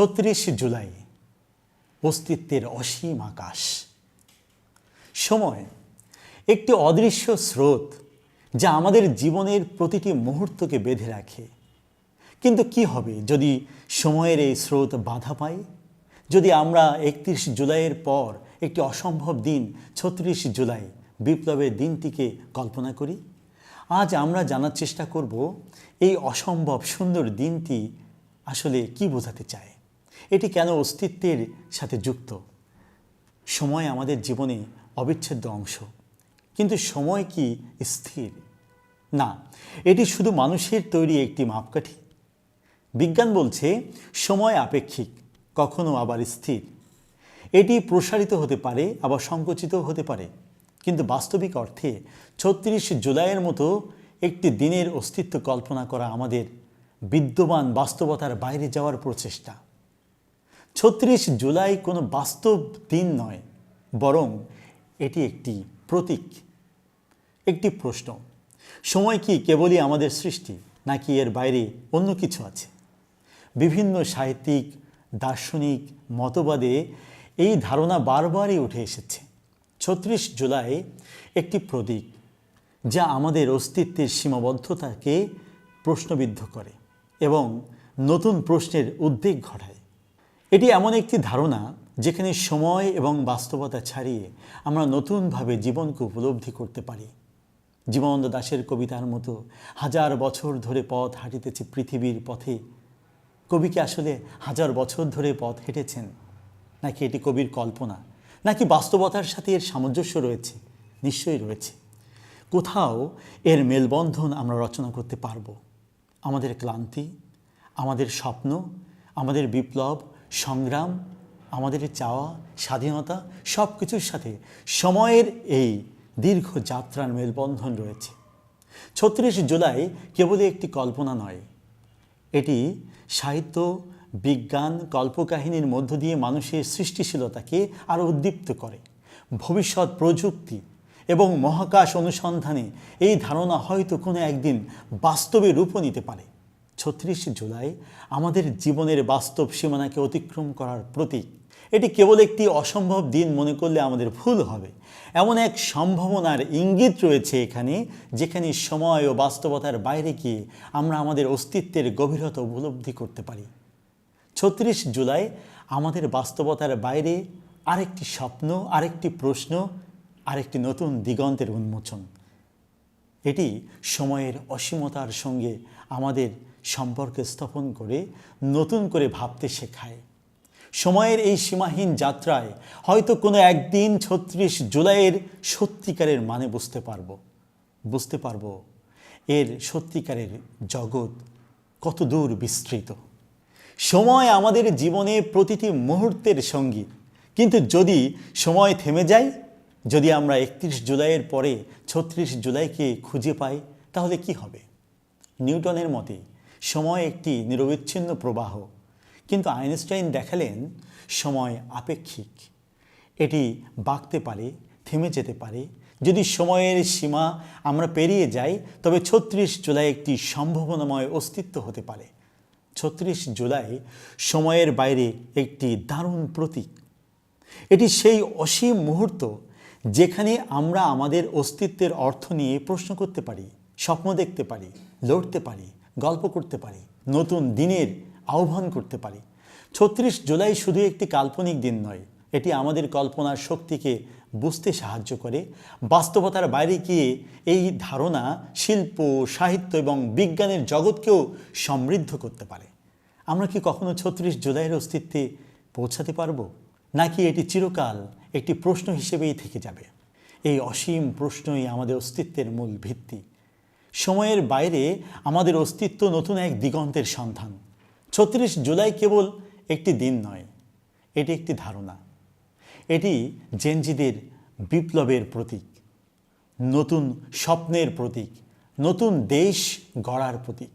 ছত্রিশ জুলাই, অস্তিত্বের অসীম আকাশ। সময়, একটি অদৃশ্য স্রোত যা আমাদের জীবনের প্রতিটি মুহূর্তকে বেঁধে রাখে। কিন্তু কি হবে যদি সময়ের এই স্রোত বাধা পায় যদি আমরা একত্রিশ জুলাইয়ের পর একটি অসম্ভব দিন, ছত্রিশ জুলাই, বিপ্লবের দিনটিকে কল্পনা করি? আজ আমরা জানার চেষ্টা করব, এই অসম্ভব সুন্দর দিনটি আসলে কি বোঝাতে চায়? এটি কেন অস্তিত্বের সাথে যুক্ত? সময় আমাদের জীবনে অবিচ্ছেদ্য অংশ। কিন্তু সময় কি স্থির? না, এটি শুধু মানুষের তৈরি একটি মাপকাঠি। বিজ্ঞান বলছে, সময় আপেক্ষিক, কখনো আবার স্থির। এটি প্রসারিত হতে পারে, আবার সংকুচিত হতে পারে। কিন্তু বাস্তবিক অর্থে ছত্রিশ জুলাইয়ের মতো একটি দিনের অস্তিত্ব কল্পনা করা আমাদের বিদ্যমান বাস্তবতার বাইরে যাওয়ার প্রচেষ্টা। ছত্রিশ জুলাই কোনো বাস্তব দিন নয়, বরং এটি একটি প্রতীক, একটি প্রশ্ন। সময় কি কেবলই আমাদের সৃষ্টি, নাকি এর বাইরে অন্য কিছু আছে? বিভিন্ন সাহিত্যিক, দার্শনিক মতবাদে এই ধারণা বারবারই উঠে এসেছে। ছত্রিশ জুলাই একটি প্রতীক, যা আমাদের অস্তিত্বের সীমাবদ্ধতাকে প্রশ্নবিদ্ধ করে এবং নতুন প্রশ্নের উদ্বেগ ঘটায়। এটি এমন একটি ধারণা যেখানে সময় এবং বাস্তবতা ছাড়িয়ে আমরা নতুনভাবে জীবনকে উপলব্ধি করতে পারি। জীবনানন্দ দাশের কবিতার মতো হাজার বছর ধরে পথ হাঁটিতেছে পৃথিবীর পথে। কবিকে আসলে হাজার বছর ধরে পথ হেঁটেছেন? নাকি এটি কবির কল্পনা? নাকি বাস্তবতার সাথে এর সামঞ্জস্য রয়েছে? নিশ্চয়ই রয়েছে। কোথাও এর মেলবন্ধন আমরা রচনা করতে পারব। আমাদের ক্লান্তি, আমাদের স্বপ্ন, আমাদের বিপ্লব সংগ্রাম, আমাদের চাওয়া, স্বাধীনতা সব কিছুর সাথে সময়ের এই দীর্ঘ যাত্রার মেলবন্ধন রয়েছে। ছত্রিশ জুলাই কেবলই একটি কল্পনা নয়। এটি সাহিত্য, বিজ্ঞান, কল্পকাহিনীর মধ্য দিয়ে মানুষের সৃষ্টিশীলতাকে আরও উদ্দীপ্ত করে। ভবিষ্যৎ প্রযুক্তি এবং মহাকাশ অনুসন্ধানে এই ধারণা হয়তো কোনো একদিন বাস্তবে রূপ নিতে পারে। ছত্রিশ জুলাই আমাদের জীবনের বাস্তব সীমানাকে অতিক্রম করার প্রতীক। এটি কেবল একটি অসম্ভব দিন মনে করলে আমাদের ভুল হবে। এমন এক সম্ভাবনার ইঙ্গিত রয়েছে এখানে, যেখানে সময় ও বাস্তবতার বাইরে গিয়ে আমরা আমাদের অস্তিত্বের গভীরতা উপলব্ধি করতে পারি। ছত্রিশ জুলাই আমাদের বাস্তবতার বাইরে আরেকটি স্বপ্ন, আরেকটি প্রশ্ন, আরেকটি নতুন দিগন্তের উন্মোচন। এটি সময়ের অসীমতার সঙ্গে আমাদের সম্পর্ক স্থাপন করে, নতুন করে ভাবতে শেখায়। সময়ের এই সীমাহীন যাত্রায় হয়তো কোনো একদিন ছত্রিশ জুলাইয়ের সত্যিকারের মানে বুঝতে পারব। বুঝতে পারব, এর সত্যিকারের জগৎ কত দূর বিস্তৃত। সময় আমাদের জীবনে প্রতিটি মুহূর্তের সঙ্গী। কিন্তু যদি সময় থেমে যায়, যদি আমরা একত্রিশ জুলাইয়ের পরে ছত্রিশ জুলাইকে খুঁজে পাই, তাহলে কি হবে? নিউটনের মতে সময় একটি নিরবিচ্ছিন্ন প্রবাহ। কিন্তু আইনস্টাইন দেখালেন সময় আপেক্ষিক। এটি বাঁকতে পারে, থেমে যেতে পারে। যদি সময়ের সীমা আমরা পেরিয়ে যাই, তবে ছত্রিশ জুলাই একটি সম্ভাবনাময় অস্তিত্ব হতে পারে। ছত্রিশ জুলাই সময়ের বাইরে একটি দারুণ প্রতীক। এটি সেই অসীম মুহূর্ত যেখানে আমরা আমাদের অস্তিত্বের অর্থ নিয়ে প্রশ্ন করতে পারি, স্বপ্ন দেখতে পারি, লড়তে পারি। গল্প করতে পারি, নতুন দিনের আহ্বান করতে পারি। ছত্রিশ জুলাই শুধু একটি কাল্পনিক দিন নয়, এটি আমাদের কল্পনার শক্তিকে বুঝতে সাহায্য করে, বাস্তবতার বাইরে গিয়ে এই ধারণা, শিল্প, সাহিত্য এবং বিজ্ঞানের জগৎকেও সমৃদ্ধ করতে পারে। আমরা কি কখনো ছত্রিশ জুলাইয়ের অস্তিত্বে পৌঁছাতে পারব? নাকি এটি চিরকাল একটি প্রশ্ন হিসেবেই থেকে যাবে? এই অসীম প্রশ্নই আমাদের অস্তিত্বের মূল ভিত্তি। সময়ের বাইরে আমাদের অস্তিত্ব নতুন এক দিগন্তের সন্ধান। ছত্রিশ জুলাই কেবল একটি দিন নয়, এটি একটি ধারণা। এটি জেনজিদের বিপ্লবের প্রতীক, নতুন স্বপ্নের প্রতীক, নতুন দেশ গড়ার প্রতীক।